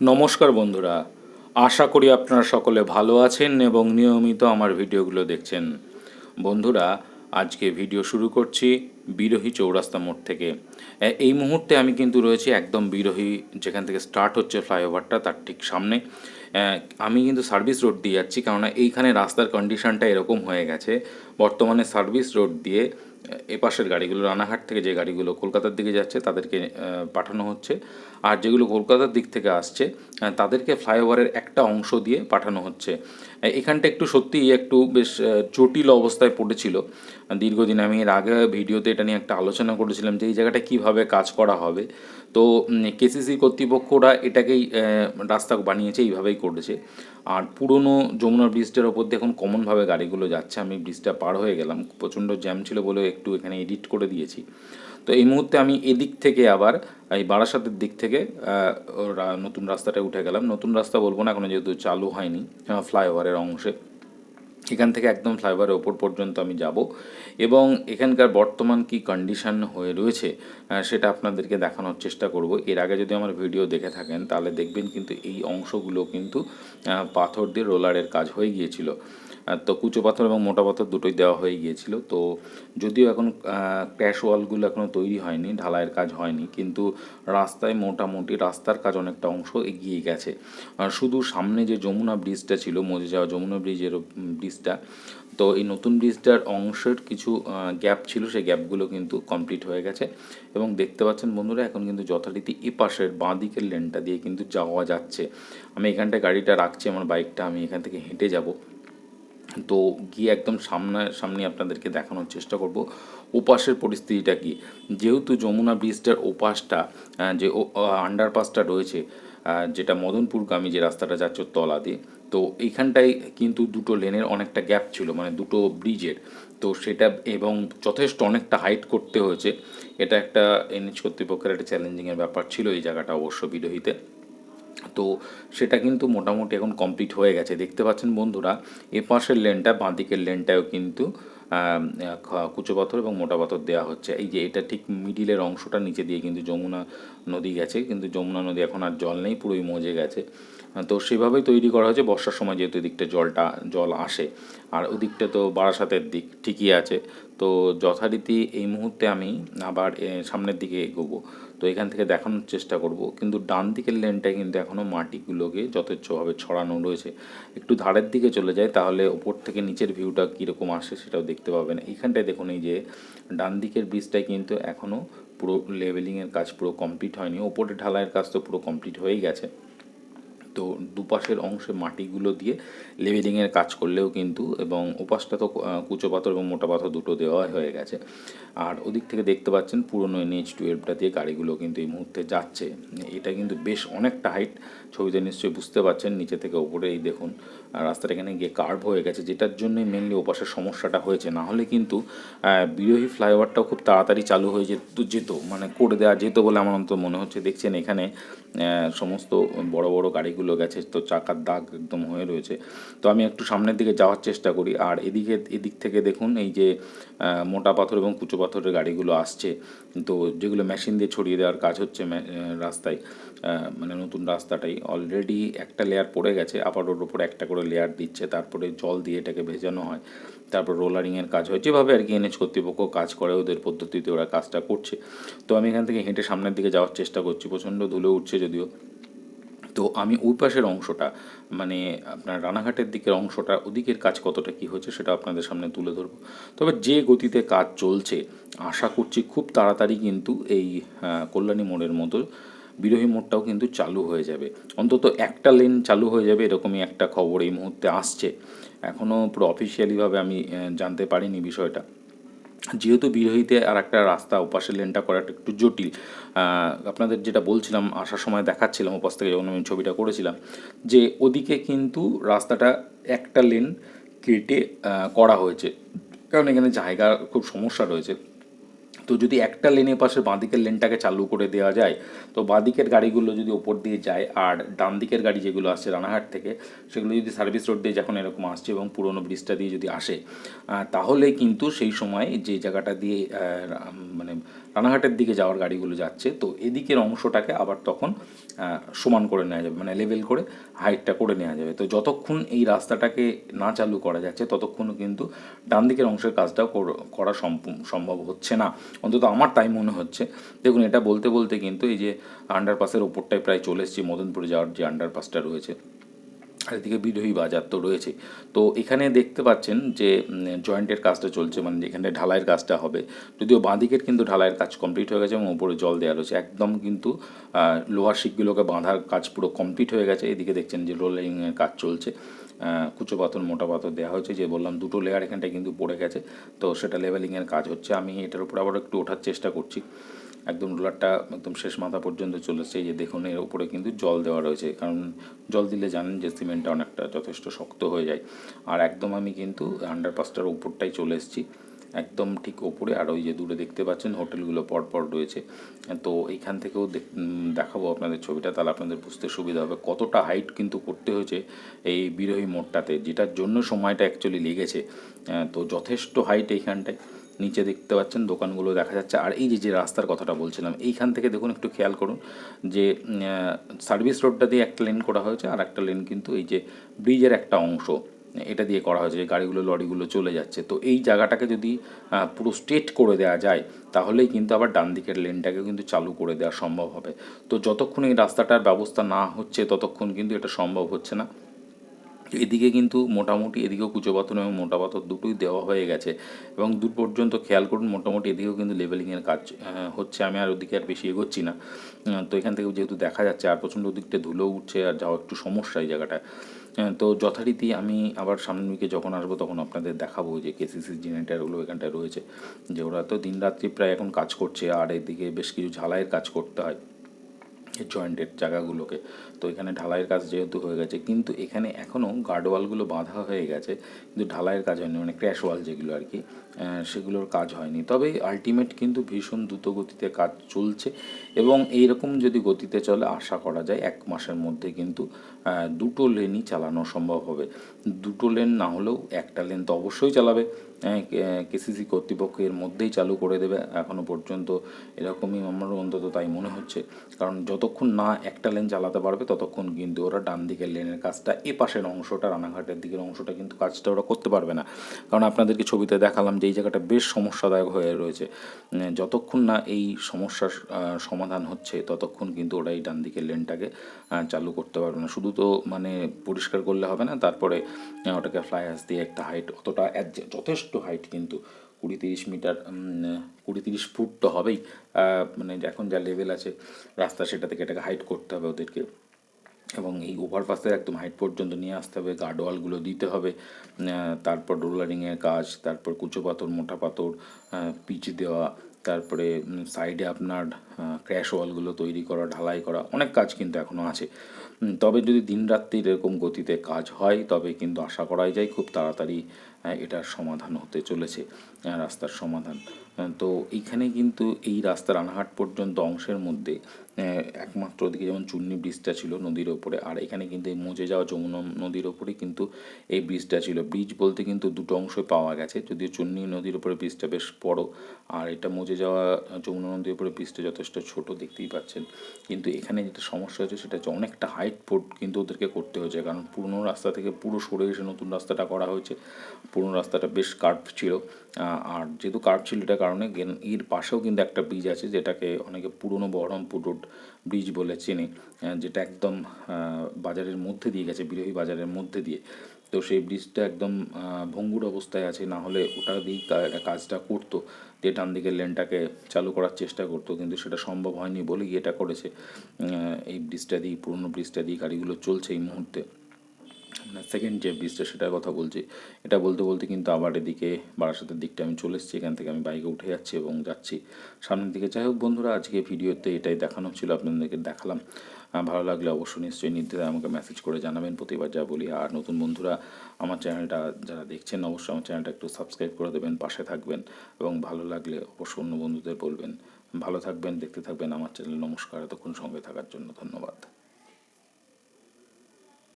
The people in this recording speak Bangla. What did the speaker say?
নমস্কার বন্ধুরা। আশা করি আপনারা সকলে ভালো আছেন এবং নিয়মিত আমার ভিডিওগুলো দেখছেন। বন্ধুরা, আজকে ভিডিও শুরু করছি বিরোহী চৌরাস্তা মোড় থেকে। এই মুহূর্তে আমি কিন্তু রয়েছি একদম বিরোহী, যেখান থেকে স্টার্ট হচ্ছে ফ্লাইওভারটা তার ঠিক সামনে। আমি কিন্তু সার্ভিস রোড দিয়ে যাচ্ছি, কেননা এইখানে রাস্তার কন্ডিশনটা এরকম হয়ে গেছে। বর্তমানে সার্ভিস রোড দিয়ে এপাশের গাড়িগুলো, রানাঘাট থেকে যে গাড়িগুলো কলকাতার দিকে যাচ্ছে তাদেরকে পাঠানো হচ্ছে। আর যেগুলো কলকাতার দিক থেকে আসছে তাদেরকে ফ্লাইওভারের একটা অংশ দিয়ে পাঠানো হচ্ছে। এখানটা একটু সত্যিই একটু বেশ জটিল অবস্থায় পড়েছিল। দীর্ঘদিন আমি এর আগে ভিডিওতে এটা নিয়ে একটা আলোচনা করেছিলাম যে এই জায়গাটা কীভাবে কাজ করা হবে। তো কেসিসি কর্তৃপক্ষরা এটাকেই রাস্তা বানিয়েছে, এইভাবেই করেছে। আর পুরনো যমুনা ব্রিজটার ওপর দিয়ে এখন কমনভাবে গাড়িগুলো যাচ্ছে। আমি ব্রিজটা পার হয়ে গেলাম, প্রচণ্ড জ্যাম ছিল বলে একটু এখানে এডিট করে দিয়েছি। তো এই মুহূর্তে আমি এদিক থেকে আবার, এই বারাসাতের দিক থেকে নতুন রাস্তাটায় উঠে গেলাম। নতুন রাস্তা বলব না, এখনও যেহেতু চালু হয়নি ফ্লাইওভারের অংশে। এখান থেকে একদম ফ্লাইওভারের ওপর পর্যন্ত আমি যাব। এবং এখানকার বর্তমান কি কন্ডিশন হয়ে রয়েছে সেটা আপনাদেরকে দেখানোর চেষ্টা করব। এর আগে যদি আমার ভিডিও দেখে থাকেন, তাহলে দেখবেন কিন্তু এই অংশগুলো কিন্তু পাথর দিয়ে রোলারের কাজ হয়ে গিয়েছিল। তো কুচো পাথর এবং মোটা পাথর দুটোই দেওয়া হয়ে গিয়েছিল। তো যদিও এখন ক্র্যাশ ওয়ালগুলো এখনও তৈরি হয়নি, ঢালাইয়ের কাজ হয়নি, কিন্তু রাস্তায় মোটামুটি রাস্তার কাজ অনেকটা অংশ এগিয়ে গেছে। শুধু সামনে যে যমুনা ব্রিজটা ছিল, মজে যাওয়া যমুনা ব্রিজের ব্রিজটা, তো এই নতুন ব্রিজটার অংশের কিছু গ্যাপ ছিল সেই গ্যাপগুলো কিন্তু কমপ্লিট হয়ে গেছে। এবং দেখতে পাচ্ছেন বন্ধুরা, এখন কিন্তু যথারীতি এ পাশের বাঁ দিকের লেনটা দিয়ে কিন্তু যাওয়া যাচ্ছে। আমি এখানটায় গাড়িটা রাখছি, আমার বাইকটা, আমি এখান থেকে হেঁটে যাব। তো গিয়ে একদম সামনে সামনে আপনাদেরকে দেখানোর চেষ্টা করব। ওপাশের পরিস্থিতিটা কি? যেহেতু যমুনা ব্রিজটার ওপাশটা যে আন্ডারপাসটা রয়েছে যেটা মদনপুরগামী যে রাস্তাটা যাচ্ছে তলা দিয়ে, তো এইখানটায় কিন্তু দুটো লেনের অনেকটা গ্যাপ ছিল মানে দুটো ব্রিজের। তো সেটা এবং যথেষ্ট অনেকটা হাইট করতে হয়েছে। এটা একটা এনএচ কর্তৃপক্ষের একটা চ্যালেঞ্জিংয়ের ব্যাপার ছিল এই জায়গাটা অবশ্য বিরোহীতে তো সেটা কিন্তু মোটামুটি এখন কমপ্লিট হয়ে গেছে। দেখতে পাচ্ছেন বন্ধুরা, এ পাশের লেনটা, বাঁ দিকের লেনটাও কিন্তু কুচো পাথর এবং মোটা পাথর দেওয়া হচ্ছে। এই যে এটা ঠিক মিডিলের অংশটা নিচে দিয়ে কিন্তু যমুনা নদী গেছে, কিন্তু যমুনা নদী এখন আর জল নেই, পুরোই মজে গেছে। তো সেভাবেই তৈরি করা হয়েছে। বর্ষার সময় যেহেতু এদিকটা জলটা, জল আসে। আর ওদিকটা তো বারাসাতের দিক ঠিকই আছে। তো যথারীতি এই মুহূর্তে আমি আবার সামনের দিকে এগোবো। তো এখান থেকে দেখানোর চেষ্টা করব। কিন্তু ডান দিকের লেনটায় কিন্তু এখনও মাটিগুলোকে যথেচ্ছভাবে ছড়ানো রয়েছে। একটু ধারের দিকে চলে যায় তাহলে ওপর থেকে নিচের ভিউটা কীরকম আসে সেটাও দেখতে পাবেন। এইখানটায় দেখুন এই যে, ডান দিকের ব্রিজটায় কিন্তু এখনও পুরো লেভেলিংয়ের কাজ পুরো কমপ্লিট হয়নি। ওপরে ঢালাইয়ের কাজ তো পুরো কমপ্লিট হয়েই গেছে। তো দুপাশের অংশে মাটিগুলো দিয়ে লেভেলিংয়ের কাজ করলেও কিন্তু এবং ওপাশটা তো কুচো পাথর এবং মোটা পাথর দুটো দেওয়া হয়ে গেছে। আর ওদিক থেকে দেখতে পাচ্ছেন পুরনো এনএইচ টুয়েলভটা দিয়ে গাড়িগুলো কিন্তু এই মুহূর্তে যাচ্ছে। এটা কিন্তু বেশ অনেকটা হাইট ছবিতে নিশ্চয়ই বুঝতে পারছেন নিচে থেকে ওপরেই দেখুন। রাস্তাটা এখানে গিয়ে কার্ভ হয়ে গেছে, যেটার জন্যই মেনলি ওপাশের সমস্যাটা হয়েছে। না হলে কিন্তু বিরোহী ফ্লাইওভারটাও খুব তাড়াতাড়ি চালু হয়ে যেত যেত মানে করে দেওয়া যেত বলে আমার অন্তত মনে হচ্ছে। দেখছেন এখানে সমস্ত বড় বড় গাড়িগুলো গেছে, তো চাকার দাগ একদম হয়ে রয়েছে। তো আমি একটু সামনের দিকে যাওয়ার চেষ্টা করি। আর এদিকে, এদিক থেকে দেখুন, এই যে মোটা পাথর এবং কুচো পাথরের গাড়িগুলো আসছে। তো যেগুলো মেশিন দিয়ে ছড়িয়ে দেওয়ার কাজ হচ্ছে রাস্তায় মানে নতুন রাস্তাটাই। অলরেডি একটা লেয়ার পড়ে গেছে, আবার ওর উপরে একটা করে লেয়ার দিচ্ছে, তারপরে জল দিয়ে এটাকে ভেজানো হয়। তারপর রোলারিংয়ের কাজ হয়। যেভাবে আর কি এনএচ কর্তৃপক্ষ কাজ করে, ওদের পদ্ধতিতে ওরা কাজটা করছে। তো আমি এখান থেকে হেঁটে সামনের দিকে যাওয়ার চেষ্টা করছি। প্রচণ্ড ধুলো উঠছে যদিও। তো আমি ওই পাশের অংশটা মানে আপনার রানাঘাটের দিকের অংশটা, ওদিকের কাজ কতটা কী হচ্ছে সেটা আপনাদের সামনে তুলে ধরবো। তবে যে গতিতে কাজ চলছে, আশা করছি খুব তাড়াতাড়ি কিন্তু এই কল্যাণী মোড়ের মতো বিরোহী মোড়টাও কিন্তু চালু হয়ে যাবে। অন্তত একটা লেন চালু হয়ে যাবে এরকমই একটা খবর এই মুহূর্তে আসছে। এখনও পুরো অফিসিয়ালিভাবে আমি জানতে পারিনি বিষয়টা। যেহেতু বিরোহীতে আর একটা রাস্তা উপাসে লেনটা করাটা একটু জটিল আপনাদের যেটা বলছিলাম, আসার সময় দেখাচ্ছিলাম, ওপাশ থেকে যখন আমি ছবিটা করেছিলাম, যে ওদিকে কিন্তু রাস্তাটা একটা লেন কেটে করা হয়েছে। কারণ এখানে জায়গা খুব সমস্যা রয়েছে। তো যদি একটা লেনের পাশে বাঁদিকের লেনটাকে চালু করে দেওয়া যায়, তো বাঁদিকের গাড়িগুলো যদি ওপর দিয়ে যায় আর ডান দিকের গাড়ি যেগুলো আসছে রানাহাট থেকে, সেগুলো যদি সার্ভিস রোড দিয়ে যখন এরকম আসছে এবং পুরোনো ব্রিজটা দিয়ে যদি আসে তাহলে কিন্তু সেই সময় যে জায়গাটা দিয়ে মানে রানাঘাটের দিকে যাওয়ার গাড়িগুলো যাচ্ছে, তো এদিকের অংশটাকে আবার তখন সমান করে নেওয়া যাবে মানে লেভেল করে হাইটটা করে নেওয়া যাবে। তো যতক্ষণ এই রাস্তাটাকে না চালু করা যাচ্ছে, ততক্ষণ কিন্তু ডান দিকের অংশের কাজটাও কর- সম্ভব হচ্ছে না। অন্তত আমার তাই মনে হচ্ছে। দেখুন, এটা বলতে বলতে কিন্তু এই যে আন্ডারপাসের ওপরটায় প্রায় চলে এসেছি, মদনপুরে যাওয়ার যে আন্ডারপাসটা রয়েছে এদিকে বিরোহী বাজার তো রয়েছে। তো এখানে দেখতে পাচ্ছেন যে জয়েন্টের কাজটা চলছে মানে যেখানে ঢালাইয়ের কাজটা হবে। যদিও বাঁদিকের কিন্তু ঢালাইয়ের কাজ কমপ্লিট হয়ে গেছে এবং উপরে জল দেওয়া রয়েছে। একদম কিন্তু লোহার শিকগুলোকে বাঁধার কাজ পুরো কমপ্লিট হয়ে গেছে। এদিকে দেখছেন যে রোলিংয়ের কাজ চলছে। কুচো পাথর, মোটা পাথর দেওয়া হয়েছে। যে বললাম, দুটো লেয়ার এখানটায় কিন্তু পড়ে গেছে। তো সেটা লেভেলিংয়ের কাজ হচ্ছে। আমি এটার উপর আবার একটু ওঠার চেষ্টা করছি। একদম রোলারটা একদম শেষ মাথা পর্যন্ত চলেছে। এই যে দেখুন, এর উপরে কিন্তু জল দেওয়া রয়েছে, কারণ জল দিলে জানেন যে সিমেন্টটা অনেকটা যথেষ্ট শক্ত হয়ে যায়। আর একদম আমি কিন্তু আন্ডারপাসটার উপরটাই চলে এসেছি, একদম ঠিক ওপরে। আর ওই যে দূরে দেখতে পাচ্ছেন, হোটেলগুলো পরপর রয়েছে। তো এইখান থেকেও দেখ- দেখাবো আপনাদের ছবিটা, তাহলে আপনাদের বুঝতে সুবিধা হবে কতটা হাইট কিন্তু করতে হয়েছে এই বিরোহী মোড়টাতে, যেটার জন্য সময়টা অ্যাকচুয়ালি লেগেছে। তো যথেষ্ট হাইট এইখানটায়। নিচে দেখতে পাচ্ছেন দোকানগুলো দেখা যাচ্ছে। আর এই যে যে রাস্তার কথাটা বলছিলাম, এইখান থেকে দেখুন একটু খেয়াল করুন যে সার্ভিস রোডটা দিয়ে একটা লেন করা হয়েছে আর একটা লেন কিন্তু এই যে ব্রিজের একটা অংশ, এটা দিয়ে করা হয়েছে, যে গাড়িগুলো, লরিগুলো চলে যাচ্ছে। তো এই জায়গাটাকে যদি পুরো স্ট্রেট করে দেওয়া যায়, তাহলেই কিন্তু আবার ডান দিকের লেনটাকে কিন্তু চালু করে দেওয়া সম্ভব হবে। তো যতক্ষণ এই রাস্তাটার ব্যবস্থা না হচ্ছে, ততক্ষণ কিন্তু এটা সম্ভব হচ্ছে না। এদিকে কিন্তু মোটামুটি এদিকেও কুচো পাথর এবং মোটা পাথর দুটোই দেওয়া হয়ে গেছে। এবং দূর পর্যন্ত খেয়াল করুন, মোটামুটি এদিকেও কিন্তু লেভেলিংয়ের কাজ হচ্ছে। আমি আর ওদিকে আর বেশি এগোচ্ছি না। তো এখান থেকে যেহেতু দেখা যাচ্ছে, আর প্রচণ্ড ওদিকটা ধুলো উঠছে আর যাওয়া একটু সমস্যা এই জায়গাটায়। তো যথারীতি আমি আবার সামনের দিকে যখন আসব তখন আপনাদের দেখাবো যে কেসিসি জেনারেটারগুলো এখানটায় রয়েছে। যে ওরা তো দিন রাত্রি প্রায় এখন কাজ করছে, আর এদিকে বেশ কিছু ঝালাইয়ের কাজ করতে হয়। জয়েন্টের জায়গাগুলোকে। তো এখানে ঢালাইয়ের কাজ যেহেতু হয়ে গেছে, কিন্তু এখানে এখনও গার্ডওয়ালগুলো বাঁধা হয়ে গেছে, কিন্তু ঢালাইয়ের কাজ হয়নি মানে ক্র্যাশ ওয়াল যেগুলো আর কি। সেগুলোর কাজ হয়নি। তবে আলটিমেট কিন্তু ভীষণ দ্রুত গতিতে কাজ চলছে এবং এই রকম যদি গতিতে চলে, আশা করা যায় এক মাসের মধ্যে কিন্তু দুটো লেনই চালানো সম্ভব হবে। দুটো লেন না হলেও একটা লেন তো অবশ্যই চালাবে। কেসিসি কর্তৃপক্ষ এর মধ্যেই চালু করে দেবে। এখনও পর্যন্ত এরকমই আমার অন্তত তাই মনে হচ্ছে। কারণ যতক্ষণ না একটা লেন চালাতে পারবে, ততক্ষণ কিন্তু ওরা ডান দিকের লেনের কাজটা এ পাশের অংশটা, রানাঘাটের দিকের অংশটা কিন্তু কাজটা ওরা করতে পারবে না। কারণ আপনাদেরকে ছবিতে দেখালাম যে এই জায়গাটা বেশ সমস্যাদায়ক হয়ে রয়েছে। যতক্ষণ না এই সমস্যার সমাধান হচ্ছে, ততক্ষণ কিন্তু ওরা এই ডান দিকের লেনটাকে চালু করতে পারবে না। শুধু তো মানে পরিষ্কার করলে হবে না, তারপরে ওটাকে ফ্লাই অ্যাশ দিয়ে একটা হাইট অতটা যথেষ্ট হাইট কিন্তু কুড়ি তিরিশ মিটার কুড়ি তিরিশ ফুট তো হবেই। মানে এখন যা লেভেল আছে, রাস্তা সেটা থেকে এটাকে হাইট করতে হবে ওদেরকে। এবং এই ওভারপাসের একদম হাইট পর্যন্ত নিয়ে আসতে হবে। গার্ডওয়ালগুলো দিতে হবে। তারপর রোলারিংয়ের কাজ, তারপর কুচো পাথর, মোটা পাথর পিচ দেওয়া, তারপরে সাইডে আপনার ক্র্যাশ ওয়ালগুলো তৈরি করা, ঢালাই করা, অনেক কাজ কিন্তু এখনও আছে। তবে যদি দিন দিনরাত্রির এরকম গতিতে কাজ হয়, তবে কিন্তু আশা করাই যায় খুব তাড়াতাড়ি এটার সমাধান হতে চলেছে রাস্তার সমাধান। তো এইখানে কিন্তু এই রাস্তার রানাহাট পর্যন্ত অংশের মধ্যে একমাত্র ওদিকে যেমন চুন্নি ব্রিজটা ছিল নদীর ওপরে, আর এখানে কিন্তু এই মজে যাওয়া যমুনা নদীর ওপরে কিন্তু এই ব্রিজটা ছিল। ব্রিজ বলতে কিন্তু দুটো অংশ পাওয়া গেছে, যদিও চুন্নি নদীর ওপরে ব্রিজটা বেশ বড়, আর এটা মজে যাওয়া যমুনা নদীর ওপরে ব্রিজটা যথেষ্ট ছোট দেখতেই পাচ্ছেন। কিন্তু এখানে যেটা সমস্যা হচ্ছে সেটা হচ্ছে অনেকটা হাইট পোর্ট কিন্তু ওদেরকে করতে হয়েছে, কারণ পুরনো রাস্তা থেকে পুরো সরে এসে নতুন রাস্তাটা করা হয়েছে। পুরনো রাস্তাটা বেশ কার্ভ ছিল আর যেহেতু কার্ভ ছিল এটার কারণে এর পাশেও কিন্তু একটা ব্রিজ আছে যেটাকে অনেকে পুরনো বহরমপুর রোড ব্রিজ বলে চিনি যেটা একদম বাজারের মধ্যে দিয়ে গেছে, বিরোহী বাজারের মধ্যে দিয়ে। তো সেই ব্রিজটা একদম ভঙ্গুর অবস্থায় আছে, না হলে ওটা দিয়েই কাজটা করতো। যে টান দিকের লেনটাকে চালু করার চেষ্টা করতো, কিন্তু সেটা সম্ভব হয়নি বলেই এটা করেছে। এই ব্রিজটা দিয়ে পুরনো ব্রিজটা দিয়ে গাড়িগুলো চলছে এই মুহূর্তে। সেকেন্ড যে ব্রিজটা সেটার কথা বলছি, এটা বলতে বলতে কিন্তু আবার এদিকে বারাসাতের দিকটা আমি চলে এসেছি, এখান থেকে আমি বাইকে উঠে যাচ্ছি এবং যাচ্ছি। সামনের দিকে যাই হোক বন্ধুরা, আজকে ভিডিওতে এটাই দেখানো ছিল, আপনাদেরকে দেখালাম। ভালো লাগলে অবশ্যই নিশ্চয়ই নির্দ্বিধায় আমাকে মেসেজ করে জানাবেন, প্রতিবার যা বলি। আর নতুন বন্ধুরা, আমার চ্যানেলটা যারা দেখছেন, অবশ্যই আমার চ্যানেলটা একটু সাবস্ক্রাইব করে দেবেন, পাশে থাকবেন এবং ভালো লাগলে অবশ্যই অন্য বন্ধুদের বলবেন। ভালো থাকবেন, দেখতে থাকবেন, আমার চ্যানেল নমস্কার, এতক্ষণ সঙ্গে থাকার জন্য ধন্যবাদ।